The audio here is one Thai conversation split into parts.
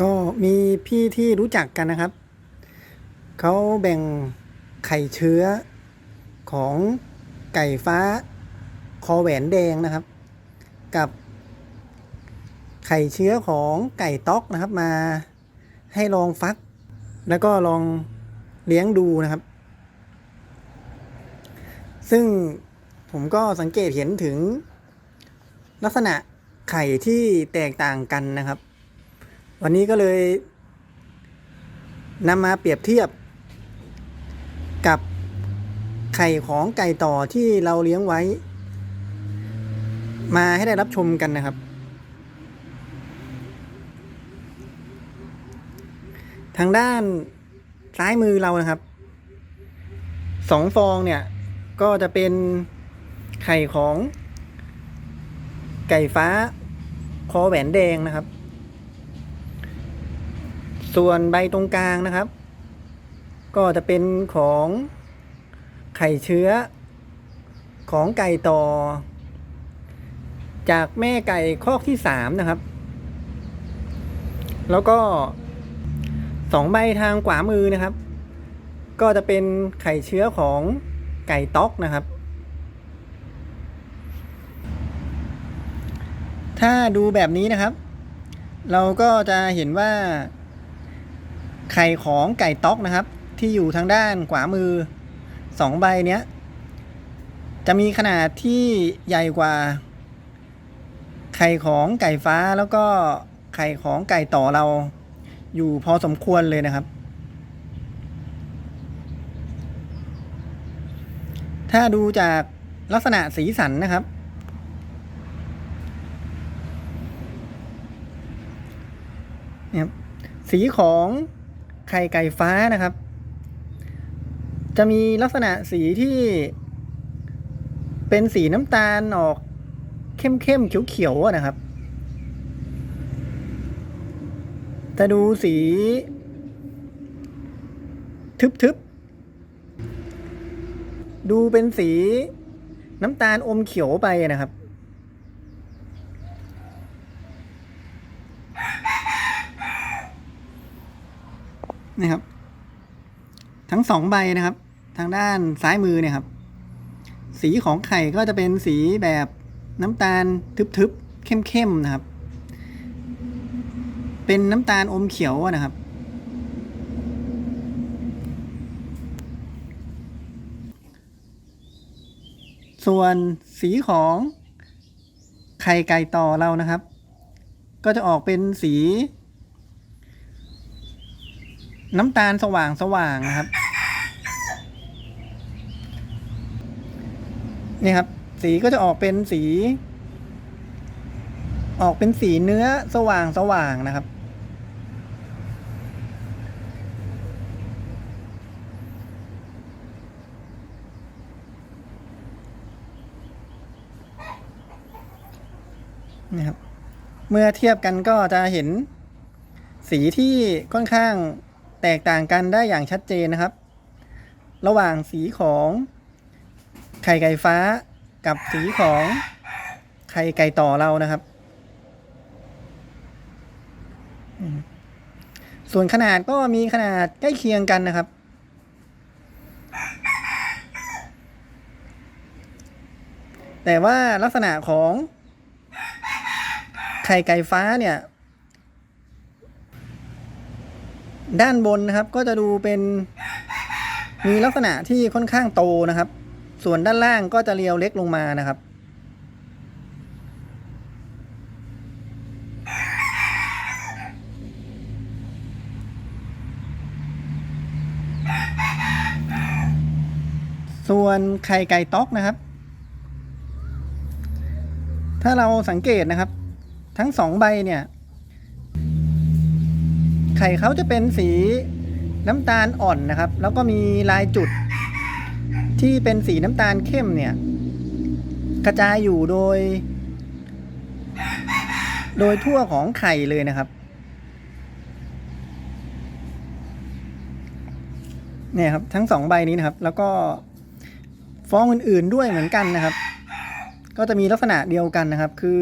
ก็มีพี่ที่รู้จักกันนะครับ เขาแบ่งไข่เชื้อของไก่ฟ้าคอแหวนแดงนะครับ กับไข่เชื้อของไก่ต๊อกนะครับ มาให้ลองฟัก แล้วก็ลองเลี้ยงดูนะครับ ซึ่งผมก็สังเกตเห็นถึงลักษณะไข่ที่แตกต่างกันนะครับ วันนี้ก็เลยนำมาเปรียบเทียบกับไข่ของไก่ต่อที่เราเลี้ยงไว้ มาให้ได้รับชมกันนะครับ ทางด้านซ้ายมือเรานะครับสองฟองเนี่ยก็จะเป็นไข่ของไก่ฟ้าคอแหวนแดงนะครับ ส่วนใบตรงกลางนะครับ ก็จะเป็นของไข่เชื้อ ของไก่ต่อ จากแม่ไก่คอกที่สามนะครับ แล้วก็สองใบทางขวามือนะครับ ก็จะเป็นไข่เชื้อของไก่ต๊อกนะครับ ถ้าดูแบบนี้นะครับ เราก็จะเห็นว่า ไข่ของไก่ต๊อกนะครับ ที่อยู่ทางด้านขวามือสองใบเนี้ย จะมีขนาดที่ใหญ่กว่า ไข่ของไก่ฟ้าแล้วก็ไข่ของไก่ต่อเราอยู่พอสมควรเลยนะครับ ถ้าดูจากลักษณะสีสันนะครับเนี่ยครับสีของ ไข่ไก่ฟ้านะครับ จะมีลักษณะสีที่เป็นสีน้ำตาลออกเข้มๆเขียวๆอะนะครับแต่ดูสี ทึบๆ ดูเป็นสีน้ำตาลอมเขียวไปนะครับ นี่ครับ ทั้งสองใบนะครับ ทางด้านซ้ายมือเนี่ยครับ สีของไข่ก็จะเป็นสีแบบน้ำตาลทึบๆเข้มๆนะครับ เป็นน้ำตาลอมเขียวนะครับส่วนสีของไข่ไก่ต่อเรานะครับ ก็จะออกเป็นสี น้ำตาลสว่างสว่างนะครับ นี่ครับ สีก็จะออกเป็นสี ออกเป็นสีเนื้อสว่างสว่างนะครับ นี่ครับ เมื่อเทียบกันก็จะเห็นสีที่ค่อนข้าง แตกต่างกันได้อย่างชัดเจนนะครับ ระหว่างสีของไข่ไก่ฟ้ากับสีของไข่ไก่ต่อเรานะครับ ส่วนขนาดก็มีขนาดใกล้เคียงกันนะครับ แต่ว่าลักษณะของไข่ไก่ฟ้าเนี่ย ด้านบนนะครับก็จะดูเป็นมีลักษณะที่ค่อนข้างโตนะครับ ส่วนด้านล่างก็จะเรียวเล็กลงมานะครับ ส่วนไข่ไก่ต๊อกนะครับ ถ้าเราสังเกตนะครับ ทั้งสองใบเนี่ย ไข่เขาจะเป็นสีน้ำตาลอ่อนนะครับ แล้วก็มีลายจุดที่เป็นสีน้ำตาลเข้มเนี่ย กระจายอยู่โดย โดยทั่วของไข่เลยนะครับ เนี่ยครับทั้งสองใบนี้นะครับ แล้วก็ฟองอื่นๆด้วยเหมือนกันนะครับ ก็จะมีลักษณะเดียวกันนะครับ คือ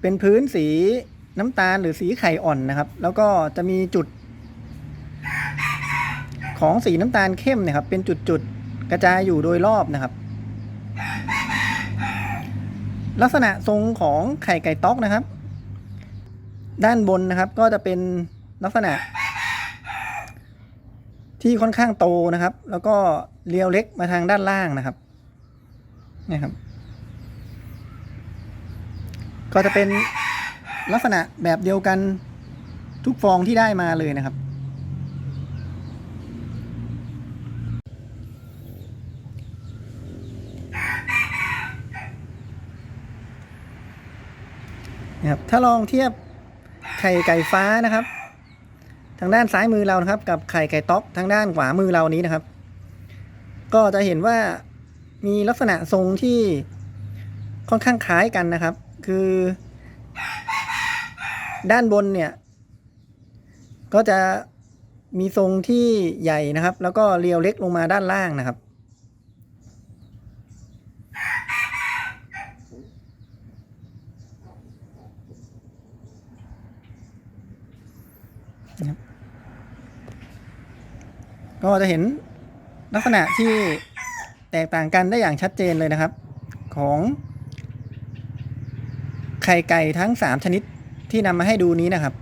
เป็นพื้นสี น้ำตาลหรือสีไข่อ่อนนะครับ แล้วก็จะมีจุด ของสีน้ำตาลเข้มเนะครับ เป็นจุดๆกระจายอยู่โดยรอบนะครับ ลักษณะทรงของไข่ไก่ต๊อกนะครับ ด้านบนนะครับ ก็จะเป็นลักษณะ ที่ค่อนข้างโตนะครับ แล้วก็เรียวเล็กมาทางด้านล่างนะครับนี่ครับ ก็จะเป็น ลักษณะแบบเดียวกันทุกฟองที่ได้มาเลยนะครับ นะครับ ถ้าลองเทียบไข่ไก่ฟ้านะครับ ทางด้านซ้ายมือเรานะครับ กับไข่ไก่ต๊อกทางด้านขวามือเรานี้นะครับ ก็จะเห็นว่ามีลักษณะทรงที่ค่อนข้างคล้ายกันนะครับ คือ ด้านบนเนี่ย ก็จะมีทรงที่ใหญ่นะครับ แล้วก็เรียวเล็กลงมาด้านล่างนะครับ ก็จะเห็นลักษณะที่แตกต่างกันได้อย่างชัดเจนเลยนะครับ ของไข่ไก่ทั้ง 3 ชนิด ที่นำมาให้ดูนี้นะครับ